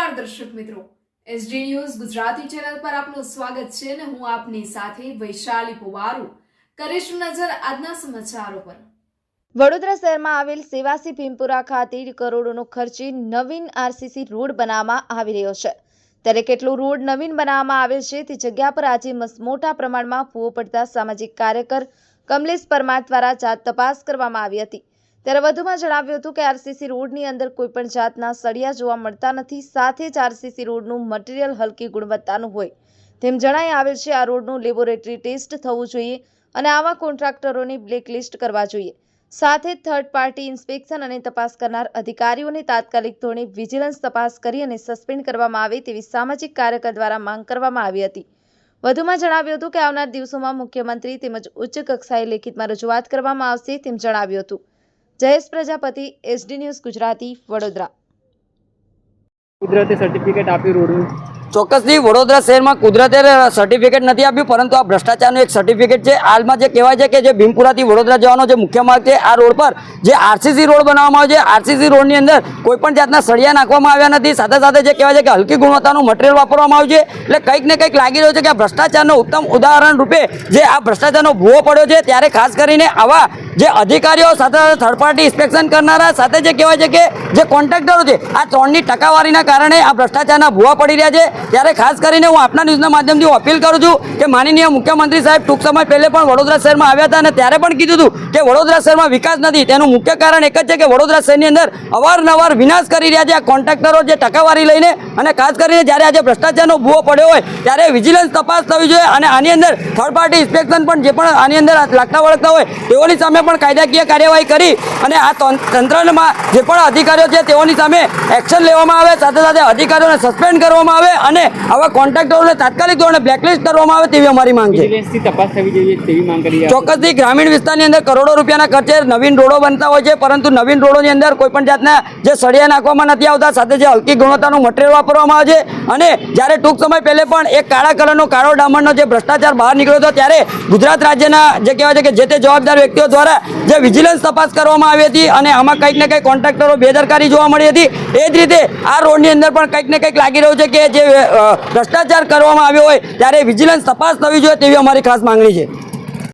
નમસ્કાર દર્શક મિત્રો. એસડી ન્યૂઝ ગુજરાતી ચેનલ પર આપનું સ્વાગત છે અને હું આપની સાથે વૈશાલી પુવારુ. કરીશું નજર આજના સમાચારો પર. વડોદરા શહેરમાં આવેલ સેવાસી ભીમપુરા ખાતે કરોડોનો ખર્ચે નવીન આરસીસી રોડ બનાવવામાં આવી રહ્યો છે. ત્યારે કેટલો રોડ નવીન બનાવવામાં આવેલ છે તે જગ્યા પર આજે મોટા પ્રમાણમાં ભૂવો પડતા સામાજિક કાર્યકર કમલેશ પરમાર દ્વારા જાત તપાસ કરવામાં આવી હતી. ત્યારે વધુમાં જણાવ્યું હતું કે આરસીસી રોડની અંદર કોઈપણ જાતના સળિયા જોવા મળતા નથી. સાથે જ આરસીસી રોડનું મટીરિયલ હલકી ગુણવત્તાનું હોય. તેમ જણાઈ આવેલ છે, આ રોડનું લેબોરેટરી ટેસ્ટ થવું જોઈએ અને આવા કોન્ટ્રાક્ટરોની બ્લેકલિસ્ટ કરવા જોઈએ. સાથે થર્ડ પાર્ટી ઇન્સ્પેક્શન અને તપાસ કરનાર અધિકારીઓને તાત્કાલિક ધોરણે વિજિલન્સ તપાસ કરી અને સસ્પેન્ડ કરવામાં આવે તેવી સામાજિક કાર્યકર દ્વારા માંગ કરવામાં આવી હતી. વધુમાં જણાવ્યું હતું કે આવનાર દિવસોમાં મુખ્યમંત્રી તેમજ ઉચ્ચ કક્ષાએ લેખિતમાં રજૂઆત કરવામાં આવશે તેમ જણાવ્યું હતું. Jayesh Prajapati S D news Gujarati Vadodara. કુદરતે સર્ટિફિકેટ આપ્યું રોડનું. ચોક્કસથી વડોદરા શહેરમાં કુદરતે સર્ટિફિકેટ નથી આપ્યું, પરંતુ આ ભ્રષ્ટાચારનું એક સર્ટિફિકેટ છે. હાલમાં જે કહેવાય છે કે જે ભીમપુરાથી વડોદરા જવાનો જે મુખ્ય માર્ગ છે, આ રોડ પર જે આરસીસી રોડ બનાવવામાં આવ્યો છે આરસીસી રોડની અંદર કોઈપણ જાતના સળિયા નાખવામાં આવ્યા નથી. સાથે સાથે જે કહેવાય છે કે હલકી ગુણવત્તાનું મટીરિયલ વાપરવામાં આવ્યું છે. એટલે કંઈક ને કંઈક લાગી રહ્યું છે કે આ ભ્રષ્ટાચારનું ઉત્તમ ઉદાહરણ રૂપે જે આ ભ્રષ્ટાચારનો ભૂવો પડ્યો છે, ત્યારે ખાસ કરીને આવા જે અધિકારીઓ, સાથે સાથે થર્ડ પાર્ટી ઇન્સ્પેક્શન કરનારા, સાથે જે કહેવાય છે કે જે કોન્ટ્રાક્ટરો છે, આ ત્રણની ટકાવારીના કારણે આ ભ્રષ્ટાચારના ભૂવા પડી રહ્યા છે. ત્યારે ખાસ કરીને હું આપના ન્યૂઝના માધ્યમથી અપીલ કરું છું કે માનનીય મુખ્યમંત્રી સાહેબ ટૂંક સમય પહેલે પણ વડોદરા શહેરમાં આવ્યા હતા અને ત્યારે પણ કીધું હતું કે વડોદરા શહેરમાં વિકાસ નથી. તેનું મુખ્ય કારણ એક જ છે કે વડોદરા શહેરની અંદર અવારનવાર વિનાશ કરી રહ્યા છે. આ કોન્ટ્રાક્ટરો જે ટકાવારી લઈને અને ખાસ કરીને જ્યારે આજે ભ્રષ્ટાચારનો ભૂવો પડ્યો હોય, ત્યારે વિજિલન્સ તપાસ થવી જોઈએ અને આની અંદર થર્ડ પાર્ટી ઇન્સ્પેક્શન પણ જે પણ આની અંદર લાગતા વળગતા હોય, તેઓની સામે પણ કાયદાકીય કાર્યવાહી કરી અને આ તંત્રમાં જે પણ અધિકારીઓ છે, તેઓની સામે એક્શન લેવામાં આવે. સાથે સાથે અધિકારીઓને સસ્પેન્ડ કરવામાં આવે અને આવા કોન્ટ્રાક્ટરોને તાત્કાલિક ધોરણે બ્લેકલિસ્ટ કરવામાં આવે તેવી અમારી માંગ છે. તપાસ થવી જોઈએ તેવી માંગ કરી ચોક્કસથી ગ્રામીણ વિસ્તારની અંદર કરોડો રૂપિયાના ખર્ચે નવીન રોડો બનતા હોય છે પરંતુ નવીન રોડોની અંદર કોઈ પણ જાતના જે સળિયા નાખવામાં નથી આવતા સાથે જે હલકી ગુણવત્તાનું મટીરિયલ વાપરવામાં આવે છે. અને જ્યારે ટૂંક સમય પહેલે પણ એક કાળા કલરનો કાળો ડામરનો જે ભ્રષ્ટાચાર બહાર નીકળ્યો હતો ત્યારે ગુજરાત રાજ્યના જે કહેવાય છે કે જે તે જવાબદાર વ્યક્તિઓ દ્વારા જે વિજિલન્સ તપાસ કરવામાં આવી હતી અને આમાં કંઈક ને કંઈક કોન્ટ્રાક્ટરો બેદરકારી જોવા મળી હતી. એ જ રીતે આ રોડની અંદર પણ કંઈક ને કંઈક લાગી રહ્યું છે કે જે ભ્રષ્ટાચાર કરવામાં આવ્યો હોય ત્યારે વિજિલન્સ તપાસ થવી જોઈએ તેવી અમારી ખાસ માંગણી છે.